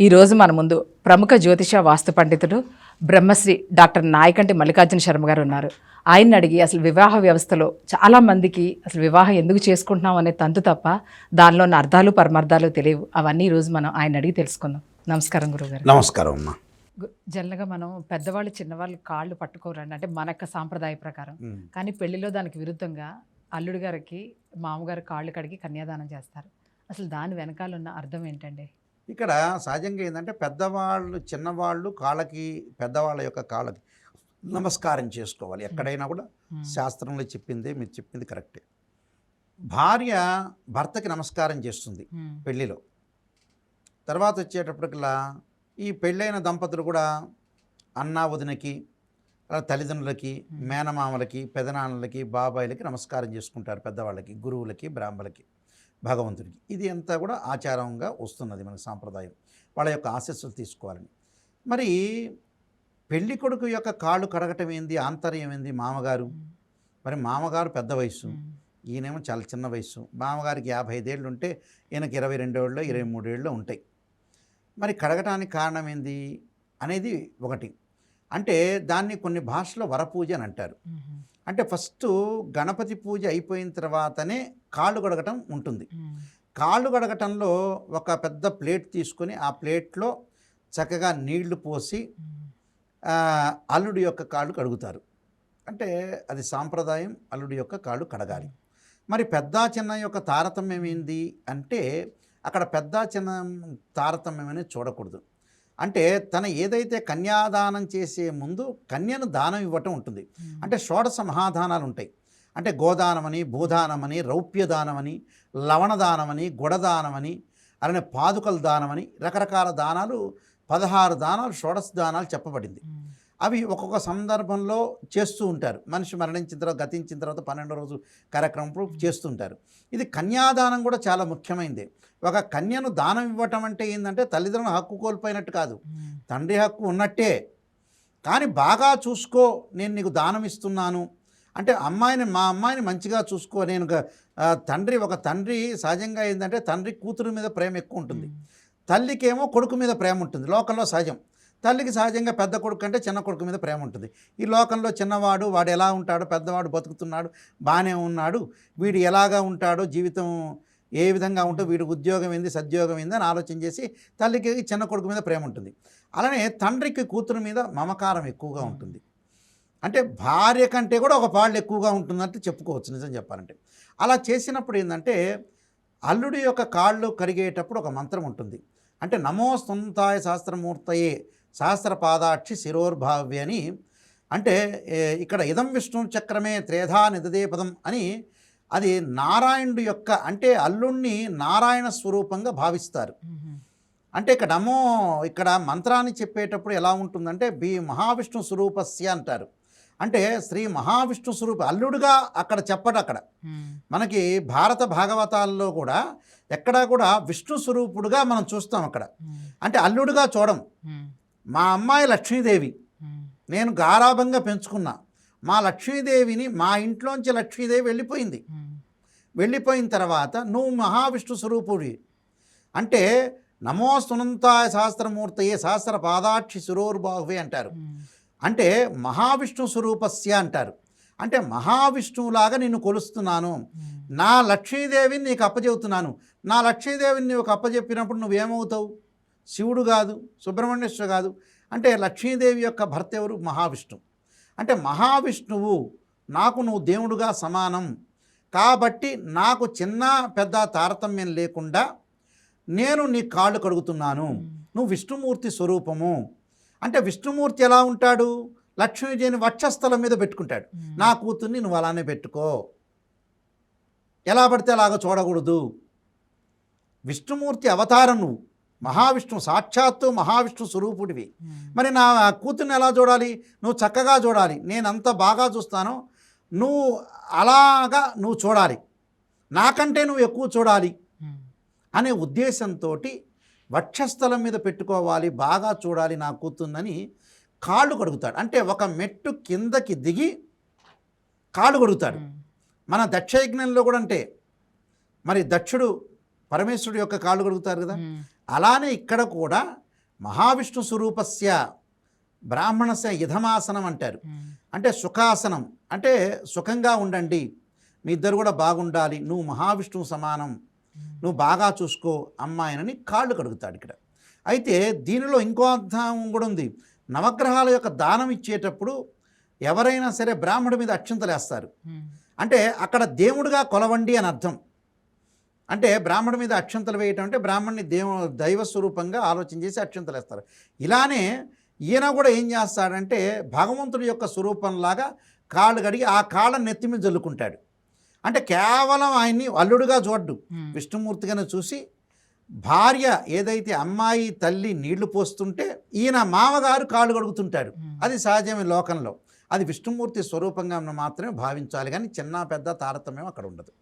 ఈరోజు మన ముందు ప్రముఖ జ్యోతిష వాస్తు పండితుడు బ్రహ్మశ్రీ డాక్టర్ నాయకంటి మల్లికార్జున శర్మ గారు ఉన్నారు. ఆయన్ని అడిగి అసలు వివాహ వ్యవస్థలో చాలా మందికి అసలు వివాహం ఎందుకు చేసుకుంటున్నాం అనే తంతు తప్ప దానిలో ఉన్న అర్థాలు పరమార్థాలు తెలియవు. అవన్నీ ఈరోజు మనం ఆయన అడిగి తెలుసుకుందాం. నమస్కారం గురుగారు నమస్కారం అమ్మా. జనరల్గా మనం పెద్దవాళ్ళు చిన్నవాళ్ళు కాళ్ళు పట్టుకోరండి. అంటే మనక్క సాంప్రదాయ ప్రకారం. కానీ పెళ్ళిలో దానికి విరుద్ధంగా అల్లుడి గారికి మామగారు కాళ్ళు కడిగి కన్యాదానం చేస్తారు. అసలు దాని వెనకాల ఉన్న అర్థం ఏంటండి? ఇక్కడ సహజంగా ఏంటంటే పెద్దవాళ్ళు చిన్నవాళ్ళు కాళ్ళకి పెద్దవాళ్ళ యొక్క కాళ్ళకి నమస్కారం చేసుకోవాలి. ఎక్కడైనా కూడా. శాస్త్రంలో చెప్పిందే మీరు చెప్పింది కరెక్టే. భార్య భర్తకి నమస్కారం చేస్తుంది పెళ్ళిలో. తర్వాత వచ్చేటప్పటికల్లా ఈ పెళ్ళైన దంపతులు కూడా అన్నా వదినకి అలా తల్లిదండ్రులకి. మేనమామలకి పెదనాన్నలకి బాబాయిలకి నమస్కారం చేసుకుంటారు పెద్దవాళ్ళకి గురువులకి బ్రాహ్మలకి. భగవంతుడికి. ఇది అంతా కూడా ఆచారంగా వస్తున్నది మన సాంప్రదాయం. వాళ్ళ యొక్క ఆశస్సులు తీసుకోవాలని. మరి పెళ్ళి కొడుకు యొక్క కాళ్ళు కడగటం ఏంది? ఆంతర్యం ఏంది? మామగారు? మరి మామగారు పెద్ద వయసు ఈయనేమో చాలా చిన్న వయసు మామగారికి యాభై ఐదేళ్ళు ఉంటే ఈయనకి ఇరవై రెండేళ్ళు ఇరవై మూడేళ్ళు ఉంటాయి. మరి కడగటానికి కారణం ఏంది? అనేది ఒకటి. అంటే దాన్ని కొన్ని భాషలో వరపూజ అని అంటారు. అంటే ఫస్ట్ గణపతి పూజ అయిపోయిన తర్వాతనే కాళ్ళు కడగటం ఉంటుంది. కాళ్ళు కడగటంలో ఒక పెద్ద ప్లేట్ తీసుకొని ఆ ప్లేట్లో చక్కగా నీళ్ళు పోసి అల్లుడి యొక్క కాళ్ళు కడుగుతారు. అంటే అది సాంప్రదాయం అల్లుడి యొక్క కాళ్ళు కడగాలి. మరి పెద్ద చిన్న యొక్క తారతమ్యం ఏంది అంటే అక్కడ పెద్ద చిన్న తారతమ్యం అనేది చూడకూడదు. అంటే తన ఏదైతే కన్యాదానం చేసే ముందు కన్యను దానం ఇవ్వటం ఉంటుంది. అంటే షోడశ మహాదానాలు ఉంటాయి. అంటే గోదానమని భూదానమని రౌప్యదానమని లవణదానమని గుడదానమని అలానే పాదుకల దానమని రకరకాల దానాలు పదహారు దానాలు షోడశ దానాలు చెప్పబడింది. అవి ఒక్కొక్క సందర్భంలో చేస్తూ ఉంటారు. మనిషి మరణించిన తర్వాత గతించిన తర్వాత పన్నెండో రోజు కార్యక్రమంలో చేస్తుంటారు ఇది కన్యాదానం కూడా చాలా ముఖ్యమైనది ఒక కన్యను దానం ఇవ్వటం అంటే ఏంటంటే తల్లిదండ్రుల హక్కు కోల్పోయినట్టు కాదు. తండ్రి హక్కు ఉన్నట్టే. కానీ బాగా చూసుకో నేను నీకు దానం ఇస్తున్నాను. అంటే అమ్మాయిని మా అమ్మాయిని మంచిగా చూసుకో. నేను తండ్రి ఒక తండ్రి సహజంగా ఏంటంటే తండ్రి కూతురు మీద ప్రేమ ఎక్కువ ఉంటుంది. తల్లికేమో కొడుకు మీద ప్రేమ ఉంటుంది. లోకంలో సహజం. తల్లికి సహజంగా పెద్ద కొడుకు అంటే చిన్న కొడుకు మీద ప్రేమ ఉంటుంది. ఈ లోకంలో చిన్నవాడు వాడు ఎలా ఉంటాడో పెద్దవాడు బతుకుతున్నాడు బాగానే ఉన్నాడు వీడు ఎలాగా ఉంటాడో జీవితం ఏ విధంగా ఉంటో వీడి ఉద్యోగం ఏంది సద్యోగం ఏంది అని ఆలోచన చేసి తల్లికి చిన్న కొడుకు మీద ప్రేమ ఉంటుంది. అలానే తండ్రికి కూతురు మీద మమకారం ఎక్కువగా ఉంటుంది. అంటే భార్య కంటే కూడా ఒక పాళ్ళు ఎక్కువగా ఉంటుందంటే చెప్పుకోవచ్చు నిజం చెప్పాలంటే. అలా చేసినప్పుడు ఏంటంటే అల్లుడి యొక్క కాళ్ళు కరిగేటప్పుడు ఒక మంత్రం ఉంటుంది. అంటే నమో స్వంతాయ శాస్త్రమూర్తయే శాస్త్ర పాదాక్షి శిరోర్భావ్య అని. అంటే ఇక్కడ ఇదం విష్ణు చక్రమే త్రేధా నిదదే పదం అని అది నారాయణుడి యొక్క అంటే అల్లుణ్ణి నారాయణ స్వరూపంగా భావిస్తారు. అంటే ఇక్కడ నమో ఇక్కడ మంత్రాన్ని చెప్పేటప్పుడు ఎలా ఉంటుందంటే బి మహావిష్ణు స్వరూపస్య అంటారు. అంటే శ్రీ మహావిష్ణు స్వరూప అల్లుడుగా అక్కడ చెప్పడు అక్కడ. మనకి భారత భాగవతాల్లో కూడా ఎక్కడా కూడా విష్ణు స్వరూపుడుగా మనం చూస్తాం అక్కడ. అంటే అల్లుడుగా చూడం. మా అమ్మాయి లక్ష్మీదేవి. నేను గారాభంగా పెంచుకున్నా. మా లక్ష్మీదేవిని మా ఇంట్లోంచి లక్ష్మీదేవి వెళ్ళిపోయింది. వెళ్ళిపోయిన తర్వాత నువ్వు మహావిష్ణు స్వరూపుడి. అంటే నమో సునంతాయ శాస్త్రమూర్తయే శాస్త్ర పాదాక్షి శిరోర్బాహువే అంటారు. అంటే మహావిష్ణు స్వరూపస్య అంటారు. అంటే మహావిష్ణువులాగా నిన్ను కొలుస్తున్నాను. నా లక్ష్మీదేవిని నీకు అప్పచెబుతున్నాను. నా లక్ష్మీదేవిని నీకు అప్పచెప్పినప్పుడు నువ్వేమవుతావు? శివుడు కాదు సుబ్రహ్మణ్యేశ్వర కాదు. అంటే లక్ష్మీదేవి యొక్క భర్త ఎవరు? మహావిష్ణువు. అంటే మహావిష్ణువు నాకు నువ్వు దేవుడుగా సమానం. కాబట్టి నాకు చిన్న పెద్ద తారతమ్యం లేకుండా నేను నీ కాళ్ళు కడుగుతున్నాను. నువ్వు విష్ణుమూర్తి స్వరూపము. అంటే విష్ణుమూర్తి ఎలా ఉంటాడు? లక్ష్మీదేవిని వక్షస్థలం మీద పెట్టుకుంటాడు. నా కూతుర్ని నువ్వు అలానే పెట్టుకో. ఎలా పడితే అలాగ చూడకూడదు. విష్ణుమూర్తి అవతారం నువ్వు. మహావిష్ణు సాక్షాత్తు మహావిష్ణు స్వరూపుడివి. మరి నా కూతుర్ని ఎలా చూడాలి? నువ్వు చక్కగా చూడాలి. నేను అంత బాగా చూస్తానో. నువ్వు అలాగా నువ్వు చూడాలి. నాకంటే నువ్వు ఎక్కువ చూడాలి. అనే ఉద్దేశంతో వక్షస్థలం మీద పెట్టుకోవాలి బాగా చూడాలి నా కూతుర్నని కాళ్ళు కడుగుతాడు. అంటే ఒక మెట్టు కిందకి దిగి కాళ్ళు కడుగుతాడు. మన దక్షయజ్ఞంలో కూడా అంటే మరి దక్షుడు పరమేశ్వరుడు యొక్క కాళ్ళు కడుగుతారు కదా? అలానే ఇక్కడ కూడా మహావిష్ణు స్వరూపస్య బ్రాహ్మణస్య ఇధమాసనం అంటారు. అంటే సుఖాసనం. అంటే సుఖంగా ఉండండి. మీ ఇద్దరు కూడా బాగుండాలి. నువ్వు మహావిష్ణువు సమానం. నువ్వు బాగా చూసుకో అమ్మాయినని కాళ్ళు కడుగుతాడు ఇక్కడ. అయితే దీనిలో ఇంకో అర్థం కూడా ఉంది. నవగ్రహాల యొక్క దానం ఇచ్చేటప్పుడు ఎవరైనా సరే బ్రాహ్మడి మీద అక్షంతలు వేస్తారు. అంటే అక్కడ దేవుడిగా కొలవండి అని అర్థం. అంటే బ్రాహ్మణుడి మీద అక్షంతలు వేయటం అంటే బ్రాహ్మణ్ణి దేవ దైవ స్వరూపంగా ఆలోచన చేసి అక్షంతలు వేస్తారు. ఇలానే ఈయన కూడా ఏం చేస్తాడంటే భగవంతుడి యొక్క స్వరూపంలాగా కాళ్ళు కడిగి ఆ కాళ్ళని నెత్తి మీద జల్లుకుంటాడు. అంటే కేవలం ఆయన్ని అల్లుడుగా చూడ్డు. విష్ణుమూర్తిగానే చూసి భార్య ఏదైతే అమ్మాయి తల్లి నీళ్ళు పోస్తుంటే ఈయన మామగారు కాళ్ళు కడుగుతుంటాడు అది సహజమే లోకంలో. అది విష్ణుమూర్తి స్వరూపంగా మాత్రమే భావించాలి కానీ చిన్న పెద్ద తారతమ్యం అక్కడ ఉండదు.